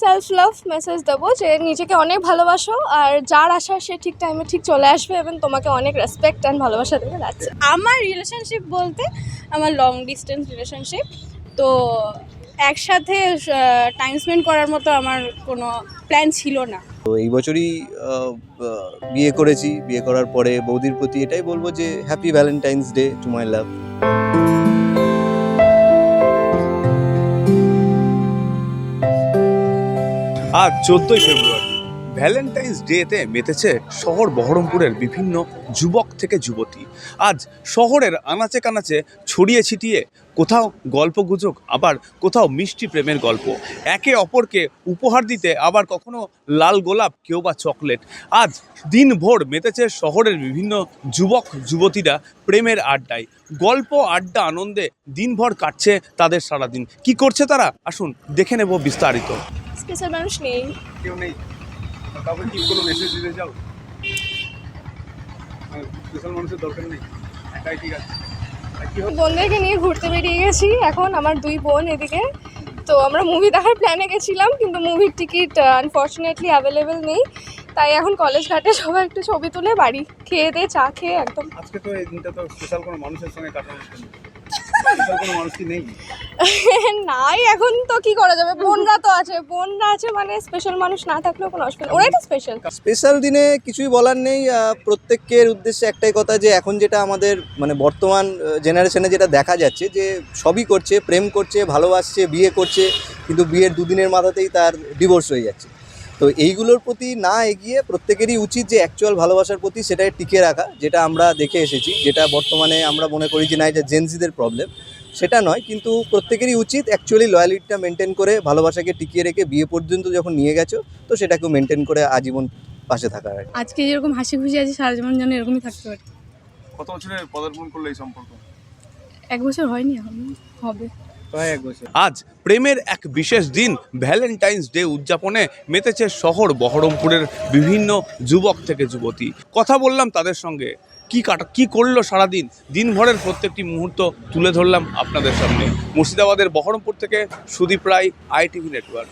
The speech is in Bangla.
সেলফ লাভ মেসেজ দেবো যে নিজেকে অনেক ভালোবাসো আর যার আশা সে ঠিক টাইমে ঠিক চলে আসবে এবং তোমাকে অনেক রেসপেক্ট অ্যান্ড ভালোবাসা দেবে যাচ্ছে আমার রিলেশনশিপ বলতে আমার লং ডিস্টেন্স রিলেশনশিপ তো একসাথে টাইম স্পেন্ড করার মতো আমার কোনো প্ল্যান ছিল না। তো এই বছরই বিয়ে করেছি। বিয়ে করার পরে বৌদির প্রতি এটাই বলব যে happy Valentine's day to my love আজ চোদ্দই ফেব্রুয়ারি। ভ্যালেন্টাইন্স ডেতে মেতেছে শহর বহরমপুরের বিভিন্ন যুবক থেকে যুবতী। আজ শহরের আনাচে কানাচে ছড়িয়ে ছিটিয়ে কোথাও গল্পগুজব, আবার কোথাও মিষ্টি প্রেমের গল্প। একে অপরকে উপহার দিতে আবার কখনো লাল গোলাপ, কেউ বা চকলেট। আজ দিনভর মেতেছে শহরের বিভিন্ন যুবক, যুবতীরা প্রেমের আড্ডায়। গল্প, আড্ডা, আনন্দে দিনভর কাটছে তাদের সারাদিন। কি করছে তারা? আসুন দেখে নেব বিস্তারিত। স্পেশাল মানুষ নেই। কেউ নেই। কাউকে কি কোনো মেসেজ দিতে যাও? স্পেশাল মানুষের দরকার নেই। একাই ঠিক আছে। বোনদেরকে নিয়ে ঘুরতে বেরিয়ে গেছি এখন আমার দুই বোন এদিকে। তো আমরা মুভি দেখার প্ল্যানে গেছিলাম কিন্তু মুভির টিকিট আনফর্চুনেটলি অ্যাভেলেবেল নেই। তাই এখন কলেজ ঘাটে সবাই একটু ছবি তুলে বাড়ি খেয়ে দিয়ে চা খেয়ে একদম। আজকে তো এই দিনটা তো স্পেশাল কোনো মানুষের সঙ্গে কাটানোর নেই। নাই এখন তো কি করা যাবে? বোনরা তো আছে। বোনরা আছে মানে স্পেশাল মানুষ না থাকলেও কোনো অসুবিধা ওরাই তো স্পেশাল স্পেশাল দিনে কিছুই বলার নেই। প্রত্যেকের উদ্দেশ্যে একটাই কথা যে এখন যেটা আমাদের মানে বর্তমান জেনারেশনে যেটা দেখা যাচ্ছে যে সবই করছে প্রেম করছে ভালোবাসছে বিয়ে করছে কিন্তু বিয়ের দুদিনের মাথাতেই তার ডিভোর্স হয়ে যাচ্ছে। তো এইগুলোর প্রতি না এগিয়ে প্রত্যেকেরই উচিত যে অ্যাকচুয়াল ভালোবাসার প্রতি সেটাই টিকে রাখা যেটা আমরা দেখে এসেছি যেটা বর্তমানে আমরা মনে করি যে না এটা জেন্সিদের প্রবলেম সেটা নয় কিন্তু প্রত্যেকেরই উচিত অ্যাকচুয়ালি লয়ালিটিটা মেনটেন করে ভালোবাসাকে টিকিয়ে রেখে বিয়ে পর্যন্ত যখন নিয়ে গেছো তো সেটাকেও মেনটেন করে আজীবন পাশে থাকা আর আজকে যেরকম হাসি খুশি আছে সারা জীবন যেন এরকমই থাকতে পারে। কত বছরের পদার্পণ করল এই সম্পর্ক? এক বছর হয়নি এখন হবে। বছর আজ প্রেমের এক বিশেষ দিন ভ্যালেন্টাইন্স ডে উদযাপনে মেতেছে শহর বহরমপুরের বিভিন্ন যুবক থেকে যুবতী। কথা বললাম তাদের সঙ্গে। কি কাটা, কি করল সারাদিন? দিনভরের প্রত্যেকটি মুহূর্ত তুলে ধরলাম আপনাদের সামনে। মুর্শিদাবাদের বহরমপুর থেকে সুদীপ রায়, আইটিভি নেটওয়ার্ক